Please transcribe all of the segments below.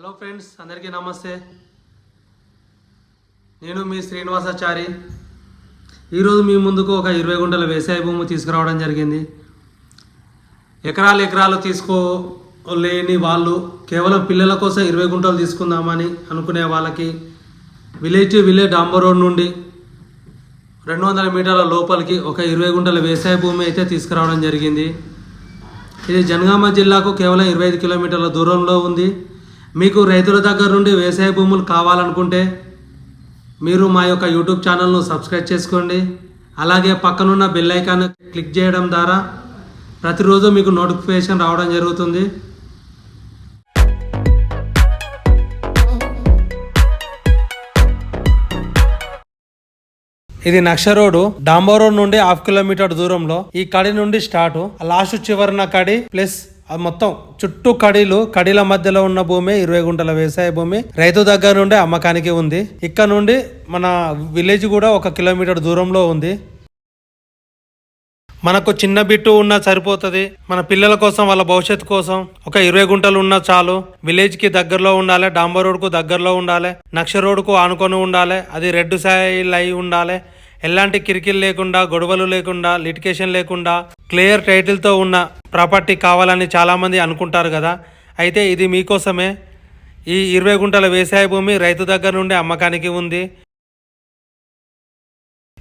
Hello friends అందరికీ నమస్తే. నేను మీ శ్రీనివాసాచారి. ఈరోజు మీ ముందుకు ఒక ఇరవై గుంటల వ్యవసాయ భూమి తీసుకురావడం జరిగింది. ఎకరాలు ఎకరాలు తీసుకోలేని వాళ్ళు కేవలం పిల్లల కోసం ఇరవై గుంటలు తీసుకుందామని అనుకునే వాళ్ళకి విలేజ్ టు విలేజ్ డాంబర్ రోడ్ నుండి రెండు వందల మీటర్ల లోపలికి ఒక ఇరవై గుంటల వ్యవసాయ భూమి అయితే తీసుకురావడం జరిగింది. ఇది జనగామ జిల్లాకు కేవలం ఇరవై ఐదు కిలోమీటర్ల దూరంలో ఉంది. మీకు రైతుల దగ్గర నుండి వ్యవసాయ భూములు కావాలనుకుంటే మీరు మా యొక్క యూట్యూబ్ ఛానల్ను సబ్స్క్రైబ్ చేసుకోండి. అలాగే పక్కనున్న బెల్ ఐకాన్ క్లిక్ చేయడం ద్వారా ప్రతిరోజు మీకు నోటిఫికేషన్ రావడం జరుగుతుంది. ఇది నక్ష రోడ్డు. డాంబో రోడ్ నుండి హాఫ్ కిలోమీటర్ దూరంలో ఈ కడి నుండి స్టార్ట్. లాస్ట్ చివరిన కడి ప్లస్ అది మొత్తం చుట్టూ కడీలు కడీల మధ్యలో ఉన్న భూమి ఇరవై గుంటల వ్యవసాయ భూమి. రైతు దగ్గర నుండి అమ్మకానికి ఉంది. ఇక్కడ నుండి మన విలేజ్ కూడా ఒక కిలోమీటర్ దూరంలో ఉంది. మనకు చిన్న బిట్టు ఉన్నా సరిపోతుంది. మన పిల్లల కోసం వాళ్ళ భవిష్యత్తు కోసం ఒక ఇరవై గుంటలు ఉన్నా చాలు. విలేజ్కి దగ్గరలో ఉండాలి డాంబర్ రోడ్కు దగ్గరలో ఉండాలి నక్ష రోడ్కు ఆనుకొని ఉండాలి అది రెడ్ సైల్ అయి ఉండాలి. ఎలాంటి కిరికిలు లేకుండా గొడవలు లేకుండా లిటికేషన్ లేకుండా క్లియర్ టైటిల్తో ఉన్న ప్రాపర్టీ కావాలని చాలామంది అనుకుంటారు కదా. అయితే ఇది మీకోసమే. ఈ ఇరవై గుంటల వ్యవసాయ భూమి రైతు దగ్గర నుండి అమ్మకానికి ఉంది.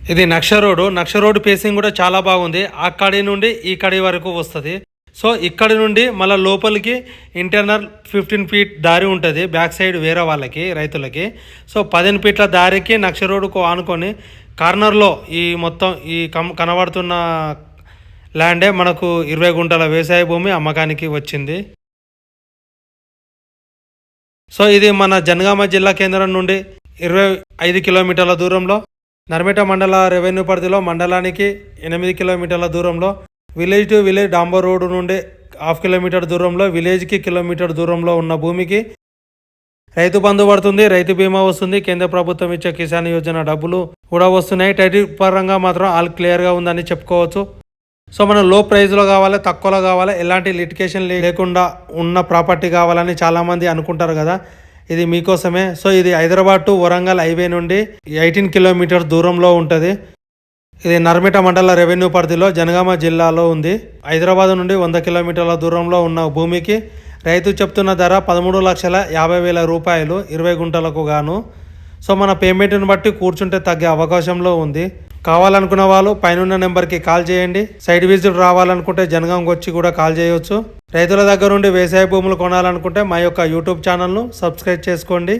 ఇది నక్ష రోడ్డు. నక్ష రోడ్డు పేసింగ్ కూడా చాలా బాగుంది. ఆ నుండి ఈ కడి వరకు వస్తుంది. సో ఇక్కడి నుండి మళ్ళీ లోపలికి ఇంటర్నల్ ఫిఫ్టీన్ ఫీట్ దారి ఉంటుంది. బ్యాక్ సైడ్ వేరే వాళ్ళకి రైతులకి. సో పదిహేను ఫీట్ల దారికి నక్ష రోడ్డుకు ఆనుకొని కార్నర్లో ఈ మొత్తం ఈ కం కనబడుతున్న ల్యాండే మనకు ఇరవై గుంటల వ్యవసాయ భూమి అమ్మకానికి వచ్చింది. సో ఇది మన జనగామ జిల్లా కేంద్రం నుండి ఇరవై ఐదు కిలోమీటర్ల దూరంలో నర్మేట మండల రెవెన్యూ పరిధిలో మండలానికి ఎనిమిది కిలోమీటర్ల దూరంలో విలేజ్ టు విలేజ్ డాంబర్ రోడ్డు నుండి హాఫ్ కిలోమీటర్ దూరంలో విలేజ్కి కిలోమీటర్ దూరంలో ఉన్న భూమికి రైతు బంధు పడుతుంది రైతు బీమా వస్తుంది కేంద్ర ప్రభుత్వం ఇచ్చే కిసాన్ యోజన డబ్బులు కూడా వస్తున్నాయి. టైటిల్ పరంగా మాత్రం ఆల్ క్లియర్గా ఉందని చెప్పుకోవచ్చు. సో మనం లో ప్రైస్లో కావాలి తక్కువలో కావాలి ఎలాంటి లిటికేషన్ లేకుండా ఉన్న ప్రాపర్టీ కావాలని చాలామంది అనుకుంటారు కదా. ఇది మీకోసమే. సో ఇది హైదరాబాద్ టు వరంగల్ హైవే నుండి ఎయిటీన్ కిలోమీటర్స్ దూరంలో ఉంటుంది. ఇది నర్మిట మండల రెవెన్యూ పరిధిలో జనగామ జిల్లాలో ఉంది. హైదరాబాద్ నుండి వంద కిలోమీటర్ల దూరంలో ఉన్న భూమికి రైతు చెప్తున్న ధర పదమూడు లక్షల యాభై వేల రూపాయలు ఇరవై గుంటలకు గాను. సో మన పేమెంట్ని బట్టి కూర్చుంటే తగ్గే అవకాశంలో ఉంది. కావాలనుకున్న వాళ్ళు పైన నెంబర్కి కాల్ చేయండి. సైడ్ విజిట్ రావాలనుకుంటే జనగాంకి వచ్చి కూడా కాల్ చేయొచ్చు. రైతుల దగ్గరుండి వ్యవసాయ భూములు కొనాలనుకుంటే మా యొక్క యూట్యూబ్ ఛానల్ను సబ్స్క్రైబ్ చేసుకోండి.